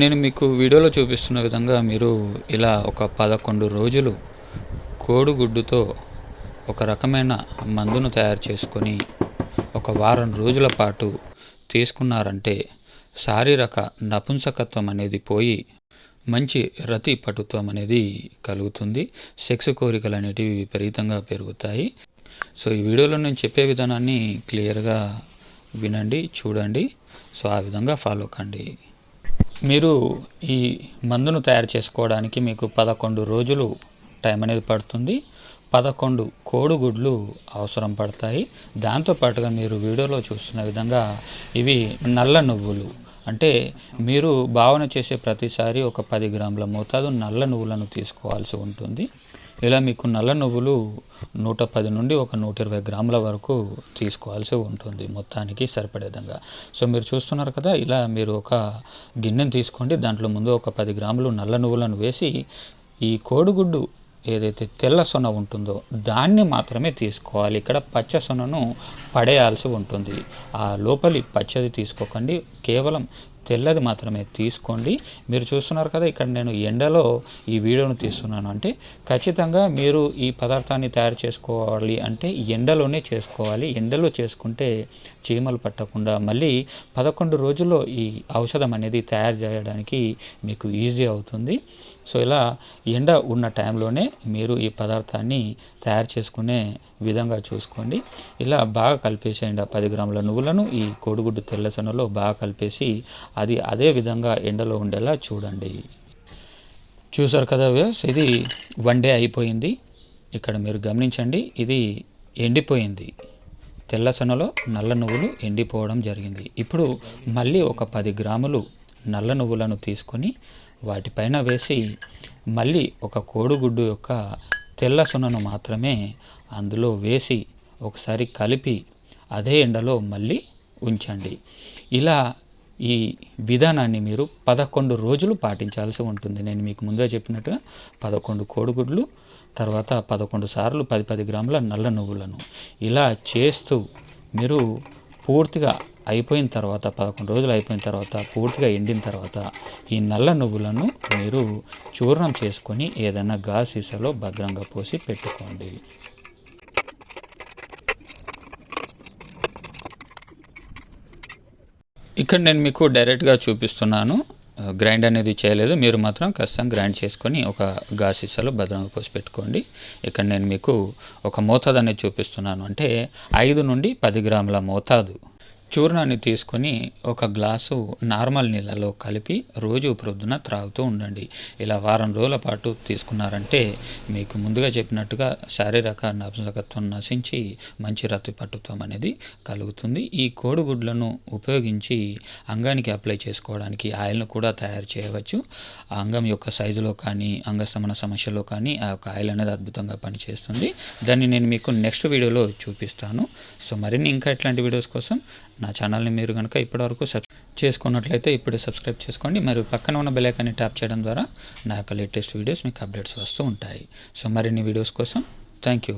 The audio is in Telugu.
నేను మీకు వీడియోలో చూపిస్తున్న విధంగా మీరు ఇలా ఒక పదకొండు రోజులు కోడిగుడ్డుతో ఒక రకమైన మందును తయారు చేసుకొని ఒక వారం రోజుల పాటు తీసుకున్నారంటే శారీరక నపుంసకత్వం అనేది పోయి మంచి రతి పటుత్వం అనేది కలుగుతుంది. సెక్స్ కోరికలు అనేటివి విపరీతంగా పెరుగుతాయి. సో ఈ వీడియోలో నేను చెప్పే విధానాన్ని క్లియర్గా వినండి చూడండి. సో ఆ విధంగా ఫాలో కండి. మీరు ఈ మందును తయారు చేసుకోవడానికి మీకు పదకొండు రోజులు టైం అనేది పడుతుంది. పదకొండు కోడిగుడ్లు అవసరం పడతాయి. దాంతోపాటుగా మీరు వీడియోలో చూస్తున్న విధంగా ఇవి నల్ల నువ్వులు. అంటే మీరు భావన చేసే ప్రతిసారి ఒక పది గ్రాముల మోతాదు నల్ల నువ్వులను తీసుకోవాల్సి ఉంటుంది. ఇలా మీకు నల్ల నువ్వులు నూట పది నుండి ఒక నూట ఇరవై గ్రాముల వరకు తీసుకోవాల్సి ఉంటుంది మొత్తానికి సరిపడే విధంగా. సో మీరు చూస్తున్నారు కదా ఇలా మీరు ఒక గిన్నెను తీసుకోండి దాంట్లో ముందు ఒక పది గ్రాములు నల్ల నువ్వులను వేసి ఈ కోడిగుడ్డు ఏదైతే తెల్ల సొన ఉంటుందో దాన్ని మాత్రమే తీసుకోవాలి. ఇక్కడ పచ్చ సొనను పడేయాల్సి ఉంటుంది. ఆ లోపలి పచ్చది తీసుకోకండి. కేవలం తెల్లది మాత్రమే. తీసుకోండి. మీరు చూస్తున్నారు కదా ఇక్కడ నేను ఎండలో ఈ వీడియోను తీస్తున్నాను. అంటే ఖచ్చితంగా మీరు ఈ పదార్థాన్ని తయారు చేసుకోవాలి అంటే ఎండలోనే చేసుకోవాలి. ఎండలో చేసుకుంటే చీమలు పట్టకుండా మళ్ళీ పదకొండు రోజుల్లో ఈ ఔషధం అనేది తయారు చేయడానికి మీకు ఈజీ అవుతుంది. సో ఇలా ఎండ ఉన్న టైంలోనే మీరు ఈ పదార్థాన్ని తయారు చేసుకునే విధంగా చూసుకోండి. ఇలా బాగా కలిపేసేయండి ఆ పది గ్రాముల నువ్వులను ఈ కోడిగుడ్డు తెల్లసనలో బాగా కలిపేసి అది అదే విధంగా ఎండలో ఉండేలా చూడండి. చూసారు కదా వ్యూస్ ఇది వన్ డే అయిపోయింది. ఇక్కడ మీరు గమనించండి ఇది ఎండిపోయింది. తెల్ల సొనలో నల్ల నువ్వులు ఎండిపోవడం జరిగింది. ఇప్పుడు మళ్ళీ ఒక పది గ్రాములు నల్ల నువ్వులను తీసుకొని వాటిపైన వేసి మళ్ళీ ఒక కోడిగుడ్డు యొక్క తెల్ల సొనను మాత్రమే అందులో వేసి ఒకసారి కలిపి అదే ఎండలో మళ్ళీ ఉంచండి. ఇలా ఈ విధానాన్ని మీరు పదకొండు రోజులు పాటించాల్సి ఉంటుంది. నేను మీకు ముందే చెప్పినట్టుగా పదకొండు కోడిగుడ్లు తర్వాత పదకొండు సార్లు పది పది గ్రాముల నల్ల నువ్వులను ఇలా చేస్తూ మీరు పూర్తిగా అయిపోయిన తర్వాత పదకొండు రోజులు అయిపోయిన తర్వాత పూర్తిగా ఎండిన తర్వాత ఈ నల్ల నువ్వులను మీరు చూర్ణం చేసుకొని ఏదైనా గా సీసాలో భద్రంగా పోసి పెట్టుకోండి. ఇక్కడ నేను మీకు డైరెక్ట్గా చూపిస్తున్నాను. గ్రైండ్ అనేది చేయలేదు. మీరు మాత్రం ఖచ్చితంగా గ్రైండ్ చేసుకొని ఒక గాసీసాలో భద్రంగా పోసి పెట్టుకోండి. ఇక్కడ నేను మీకు ఒక మోతాదు అనేది చూపిస్తున్నాను. అంటే ఐదు నుండి పది గ్రాముల మోతాదు. చూర్ణాన్ని తీసుకొని ఒక గ్లాసు నార్మల్ నీళ్ళలో కలిపి రోజు ప్రొద్దున త్రాగుతూ ఉండండి. ఇలా వారం రోజుల పాటు తీసుకున్నారంటే మీకు ముందుగా చెప్పినట్టుగా శారీరక నపుంసకత్వం నశించి మంచి రతి పట్టుత్వం అనేది కలుగుతుంది. ఈ కోడిగుడ్లను ఉపయోగించి అంగానికి అప్లై చేసుకోవడానికి ఆయిల్ను కూడా తయారు చేయవచ్చు. ఆ అంగం యొక్క సైజులో కానీ అంగస్తమన సమస్యలో కానీ ఆ యొక్క ఆయిల్ అనేది అద్భుతంగా పనిచేస్తుంది. దాన్ని నేను మీకు నెక్స్ట్ వీడియోలో చూపిస్తాను. సో మరిన్ని ఇంకా ఇట్లాంటి వీడియోస్ కోసం నా ఛానల్ని మీరు కనుక ఇప్పటివరకు సబ్ చేసుకున్నట్లయితే ఇప్పుడే సబ్స్క్రైబ్ చేసుకోండి. మరియు పక్కన ఉన్న బెలైకాన్ని ట్యాప్ చేయడం ద్వారా నా యొక్క లేటెస్ట్ వీడియోస్ మీకు అప్డేట్స్ వస్తూ ఉంటాయి. సో మరిన్ని వీడియోస్ కోసం థ్యాంక్ యూ